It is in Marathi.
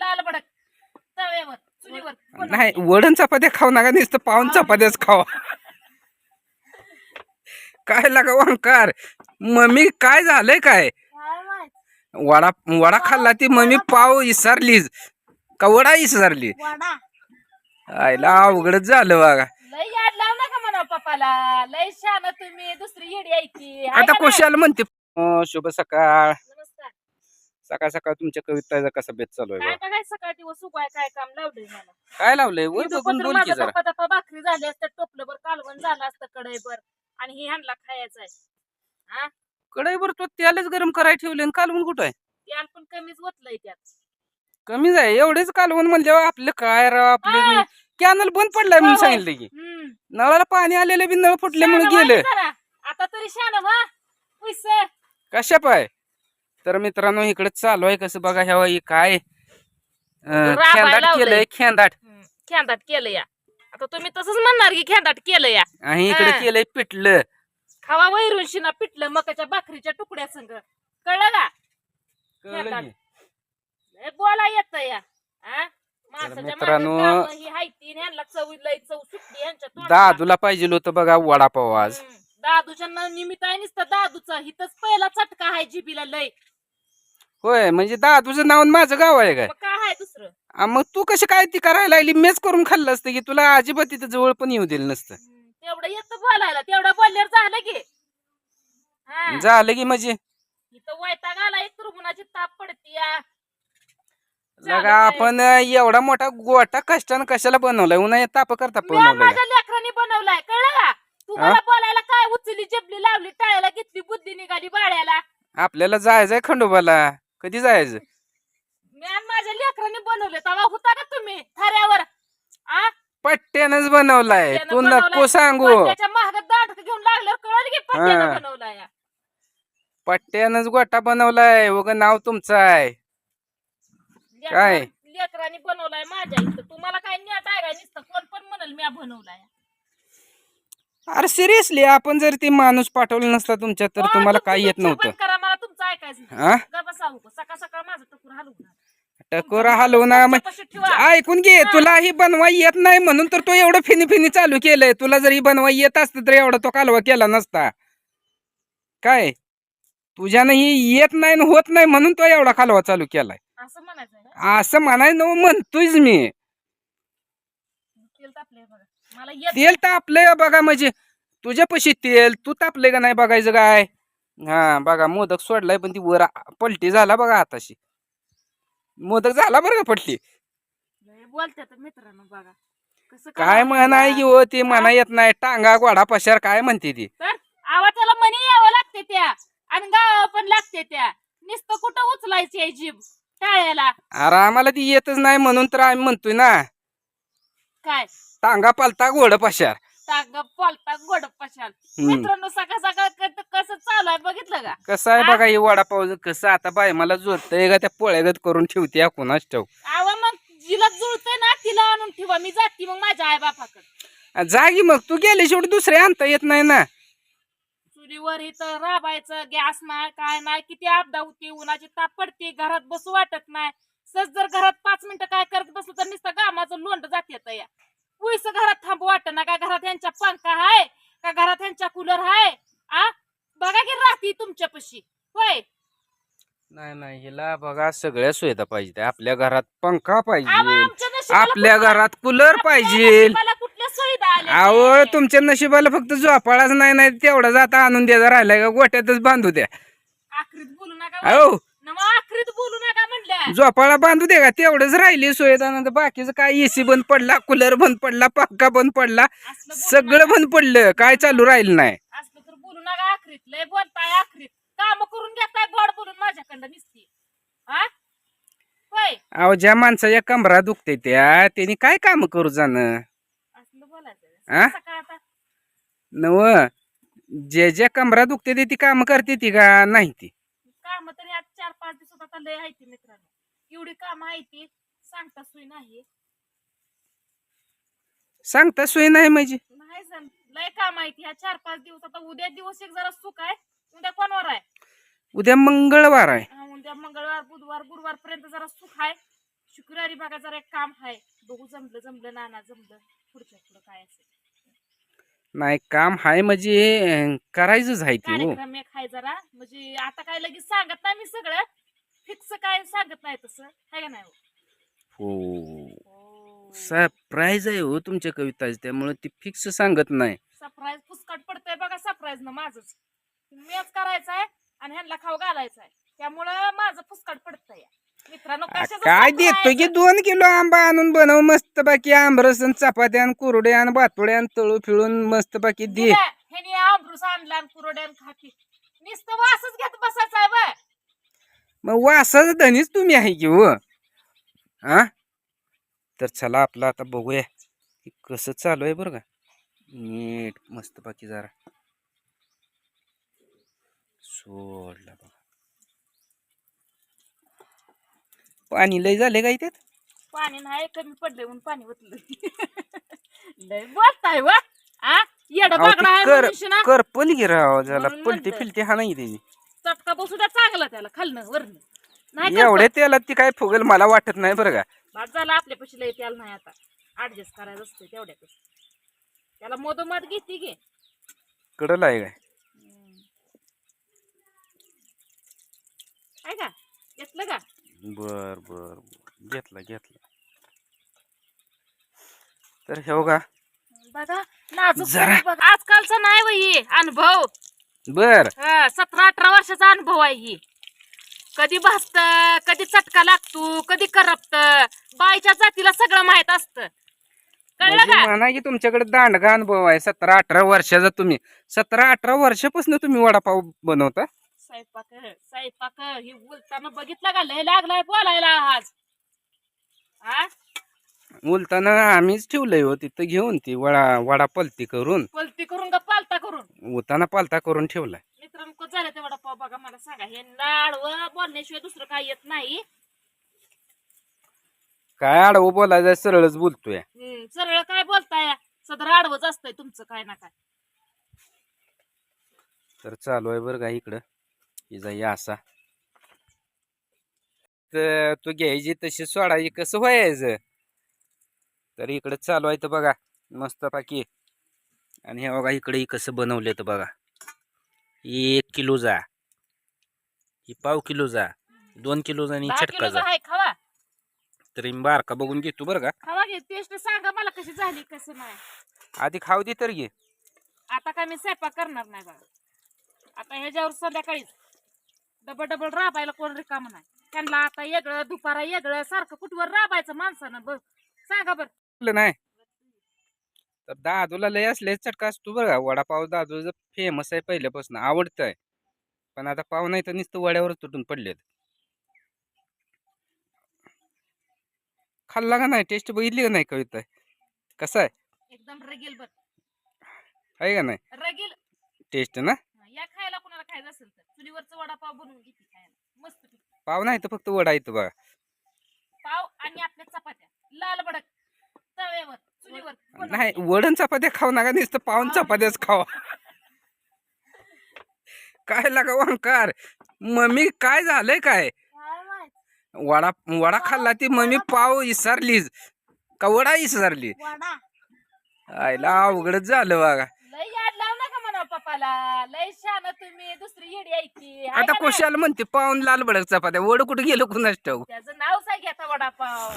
लाल भडक तव्यावर चुलीवर. नाही वडण चपात्या खाऊ नका नुसतं पाहून चपात्याच खावा. काय लागा ओंकार? मम्मी काय झालंय काय? वडा वडा खाल्ला ती मम्मी पाव इसरलीच का वडा इसरली? वडा. आईला अवघडच झालं बघा. लय याड लावू नका म्हणा पप्पाला. लय शान तुम्ही दुसरी येडी ऐकी आता कुशाला म्हणते अं, शुभ सकाळ. सकाळ सकाळ तुमच्या कविताचा कसा बेत चालू आहे काय बा? बघाय सकाळ दिवस उगाय काय काम लावलंय मला? काय लावलंय? वर इथं बघून पत्र बोल की माझं जरा. भाकरी झाली असतं टोपलंभर कालवण झालं असतं कढईभर. आणि ही ह्यांना खायचं आहे कढईवर तो तेलच गरम करायला ठेवले आणि कालवून कुठं आहे? त्याला पण कमीच ओतलंय त्यात. कमीच आहे? एवढेच कालवून म्हणल्यावर आपलं काय राव. आपलं कॅनल बंद पडलाय म्हणून होय, होय. सांगितलं की. हम्म. नळाला पाणी आलेलं बी नळ फुटल्यामुळे शानं व्हा गेलं. जरा. आता तरी शान पैसे. कशा पाय तर मित्रांनो इकडे चालू आहे कसं बघा ह्या हे काय अं, राबायला खेंदाट लावलंय. केलंय खेंदाट खेंदाट केलं या आता तुम्ही तसंच म्हणणार की खेंदाट केलं या आणि इकडे हा. केलंय पिटलं खावा वैरून शिना पिटलं मकाच्या भाकरीच्या तुकड्या संग कळलं का कळलं खेंदाट. की? लय बोला येत या हा? माणसाच्या मागं मित्रांनो, कामं ही हायती आणि ह्यांना चव लय चव सुटली ह्यांच्या तोंडाला. दादूला पाहिजे होतं बघा वडापाव आज हम्म. दादूच्या न- निमित्त आहे नुसतं दादूचा हिथच पहिला चटका आहे जिबीला लय होय म्हणजे दादूचं नाव आणि माझं गाव आहे काय? मग काय आहे दुसरं? आ, मग तू कशी काय ती करायला लागली? मेच करून खाल्लं असतं की तुला अजिबात तिथं जवळ पण येऊ दिलं नसतं. हम्म. तेवढं येतं बोलायला. तेवढं बोलल्यावर झालं की. हा. झालं की म्हणजे? इथं वैताग आला एक रुग्णाची ताप पडती या लगा आपण एवढा मोठा गोटा कष्टानं कशाला बनवलाय? उन्हाळ्यात ताप करता मी बनवलाय माझ्या लेकरांनी बनवलाय कळलं? का तुम्हाला बोलायला काय उचली जबली लावली टाळ्याला घेतली बुद्धी निघाली बाळ्याला. आपल्याला जायचंय खंडोबाला. कधी जायचं? मी आणि माझ्या लेकरांनी बनवले तेव्हा होता का तुम्ही? थाऱ्यावर. आ? पट्ट्यानच बनवलाय. त्यानं तू बनवलाय. नको सांगू दाट घेऊन लागल्यावर कळलं की पट्ट्यानं हा. बनवलाय. पट्ट्यानच गोटा बनवलाय. वग नाव तुमचं आहे. काय? लेकरांनी लेकरांनी बनवलाय माझ्या इथं. तुम्हाला काय न्याट आहे नुसतं कोण पण म्हणल मी बनवलाय. अरे सिरियसली आपण जर ते माणूस पाठवला नसता तुमच्यात तर तुम्हाला काय येत नव्हतं. हा? टकूर हलवणार. ऐकून घे तुला ही बनवा येत नाही म्हणून तर तो एवढं फिनी फिनी चालू केलंय. तुला जर ही बनवा येत असतं तर एवढा तो कालवा केला नसता. काय? तुझ्यानं ही येत नाही होत नाही म्हणून तो एवढा कालवा चालू केलाय. असं म्हणाय न म्हणतोयच मी. तेल तापलंय बघा. म्हणजे. तुझ्यापाशी तेल तू तापलंय का नाही बघायचं काय? हा बघा मोदक सोडलाय पण ती वर पलटी झाला बघा आताशी मोदक झाला बरं का पलटी? लय बोलतात मित्रांनो बघा. कसं काय म्हणाय? की हो ते म्हणा येत नाही टांगा गोडा पशार काय म्हणते ती? तर आवाजाला मनी यावं लागते त्या आणि गावा पण लागते त्या. नुसतं कुठं उचलायची आहे जीभ टाळ्याला? अरे आम्हाला ती येतच नाही म्हणून तर आम्ही म्हणतोय ना. काय? टांगा पालता गोड पशार. टाक पालता गोड पशाल हम्म. मित्रांनो सकाळ सकाळ बघितलं का? कसं आहे? बघा हे वडापाव कसं आता बाय मला जोडतंय का त्या पोळ्यागत करून ठेवते कुणाच ठेव आवा मग जिला जुळतंय ना तिला आणून ठेवा मी जाते मग माझ्या आई बापाकडे जागी मग तू गेली शेवटी दुसरे आणता येत नाही ना. चुलीवर इथं राबायचं गॅस नाही काय नाही किती आपदा होती उन्हाची ताप पडते घरात बसू वाटत नाही. सच जर घरात पाच मिनिटं काय करत बसलं तर नुसतं गामाचं लोंड जाते या. पुईस घरात थांबू वाटत ना का घरात यांच्या पंखा आहे का घरात यांच्या कूलर आहे आ? बघा की राहती तुमच्यापाशी. होय. नाही नाही हिला बघा सगळ्या सुविधा पाहिजे आपल्या घरात पंखा आवा, पाहिजे आमच्या नशिबाला आपल्या कुठल्या- घरात कूलर आपल्या पाहिजे. नशिबाला कुठल्या सुविधा आल्या अहो ते? तुमच्या नशिबाला फक्त झोपाळाच नाही नाही तेवढा जाता आणून द्यायचा राहिलाय का? गोट्यातच बांधू द्या. आखरीत बोलू नका आखरीत बोलू म्हणलं झोपाळा बांधू दे का? तेवढंच राहिली सुविधा. बाकीचं काय? एसी बंद पडला कूलर बंद पडला पंखा बंद पडला असलं बोलू सगळं बंद पडलं. काय चालू राहिलं नाही असलं तर बोलू नका आखरीत लय बोलताय आखरीत काम करून घेताय गोड बोलून माझ्याकडं निसती. हा? होय. अहो ज्या माणसाच्या कमरा दुखते त्या त्यांनी काय काम करू जाणं? असलं बोलायचं आ? सकाळ आता? नव जे ज्या कमरा दुखते ते ती काम करते ती का नाही ती? काम तरी आज चार पाच दिवसात आता लय आहे ती मित्रांनो. एवढी काम आहे ती सांगता सोय नाही. सांगता सोय नाही म्हणजे? लय काम आहे ती. ह्या चार पाच दिवस आता उद्या दिवस एक जरा सुख आहे. उद्या कोणवर आहे? उद्या मंगळवार आहे. हा, उद्या मंगळवार बुधवार गुरुवार पर्यंत जरा सुख आहे. शुक्रवारी बघा जरा एक काम आहे. बघू जमलं जमलं नाना जमलं. पुढच्या पुढं काय असेल. नाही काम हाय म्हणजे अं, करायचंच आहे की हो. कार्यक्रम एक आहे जरा. म्हणजे आता काय लगेच सांगत नाही मी सगळं. फिक्स काय सांगत नाही तसं. आहे का नाही? हो? हो. सरप्राईज आहे हो तुमच्या कविताची त्यामुळे ती फिक्स सांगत नाही. सरप्राईज पुस्तकात पडतंय बघा सरप्राईज न माझच. मीच करायचं आहे आणि ह्यांना खाऊ घालायचं आहे त्यामुळं माझं पुस्तकात पडतंय. मित्रांनो आ, कशाचं काय? देतो की दोन किलो आंबा आणून बनव मस्त बाकी आंबरसन चपात्या आणि कुरड्या आणि बातोड्या आणि तळू फिळून मस्त बाकी दे. दिलं. ह्यानी आणला आणि कुरड्यान खाती. नुसतं वासच घेत बसायचं आहे मग वासाच धनीच तुम्ही आहे की हो? हा तर चला आपलं आता बघूया की कसं चालू आहे बरं का. नीट मस्त बाकी जरा. सोडला बघा. पाणी लय झाले काय त्यात पाणी नाही कमी पडलंय म्हणून पाणी ओतलं. लय बोलताय वा. आ? येडा अहो, ती बागडा आहे कर मनुष्य ना. कर पली राव झाला म्हणून पलटी म्हणलं. फिलटी हा नाही त्याची. चटका बसू द्या चांगला त्याला खालनं वरनं. नाही का? एवढ्या त्याला ती काय फुगल मला वाटत नाही बरं का. बाद झाला आपल्या पशी लय त्याला नाही आता. ऍडजस्ट करायचं असतं तेवढ्यातच. त्याला मधोमध घेते घे. कडल आहे काय? आहे का? घेतलं का? बर बर बर. घेतला घेतला. तर हे बघा. बघा नाजूक जरा. आहे बघा. आजकालचा नाही वही अनुभव. बर. हा, सतरा अठरा वर्षाचा अनुभव आहे ही. कधी भासत कधी चटका लागतो कधी करपत. बायच्या जातीला सगळं माहीत असतं. कळलं म्हणजे का? म्हणा की तुमच्याकडे दांडगा अनुभव आहे सतरा अठरा वर्षाचा तुम्ही. सतरा अठरा वर्षापासून तुम्ही वडापाव बनवता? स्वयंपाक स्वयंपाक ही बोलताना बघितलं का? लय लागलाय बोलायला आज. हा बोलताना आम्हीच ठेवलंय हो तिथं घेऊन ती वडा वडा पलती करून. पलती करून का पालता करून? उताना पालता करून ठेवलाय. मित्रांनो झालं ते वडापाव बघा मला सांगा. हे लाडवं बोलण्याशिवाय दुसरं काही येत नाही. काय आडवं बोलायचं सरळच बोलतोय. हम्म, सरळ काय बोलताय? सदर आडवच असतंय तुमचं काय ना काय. तर चालू आहे बरं का इकडं. हिचा या असा. तर तू घ्यायची तशी सोडायची कसं व्हायचं? तर इकडं चालू आहे तर बघा मस्त पाकी आणि हे बघा इकडे कसं बनवलं तर बघा. एक किलोचा ही पाव किलोचा दोन किलोचा आणि दहा किलोचा चटकाचा आहे खावा. तरी बारका बघून घेतो बरं का. खावा घे टेस्ट सांगा मला कशी झाली कसं नाही. आधी खाऊ दे तर घे. आता काय मी स्वयंपाक करणार नाही बघा. आता ह्याच्यावर संध्याकाळीच डबल डबल राबायला कोण रिकाम नाही. त्यांना आता वेगळं दुपारा वेगळं सारखं कुठवर राबायचं माणसानं बघ. सांगा बरं. नाही. तर दादूला लय असले चटका असतो बरं का. वडापाव दादूचं फेमस आहे पहिल्यापासून आवडतंय. पण आता पाव नाही तर नुसतं वड्यावर तुटून पडलेत. खाल्ला का नाही? टेस्ट बघितली का नाही कविता? कसं आहे? एकदम रगील बघ. आहे का नाही? रगील. टेस्ट ना? या खायला कोणाला खायचं असेल तर. चुलीवरचं वडापाव बनवून घेते खायला. मस्त पाव नाही तर फक्त वडा येतो बघा. पाव आणि आपल्या चपात्या. लाल बडक. नाही. वडण चपात्या खाऊ नका नुसतं पावन चपात्याच खावा. काय लागा वंकार मम्मी काय झालंय काय? वडा वडा खाल्ला ती मम्मी पाव इसरलीच का वडा इसरली? आईला अवघडच झालं बघा. आता कोशाला म्हणते पाहून लाल भडक चपात्या. वड कुठे गेलो कुणाच ठाऊ त्याचं नाव सांग आता वडापाव.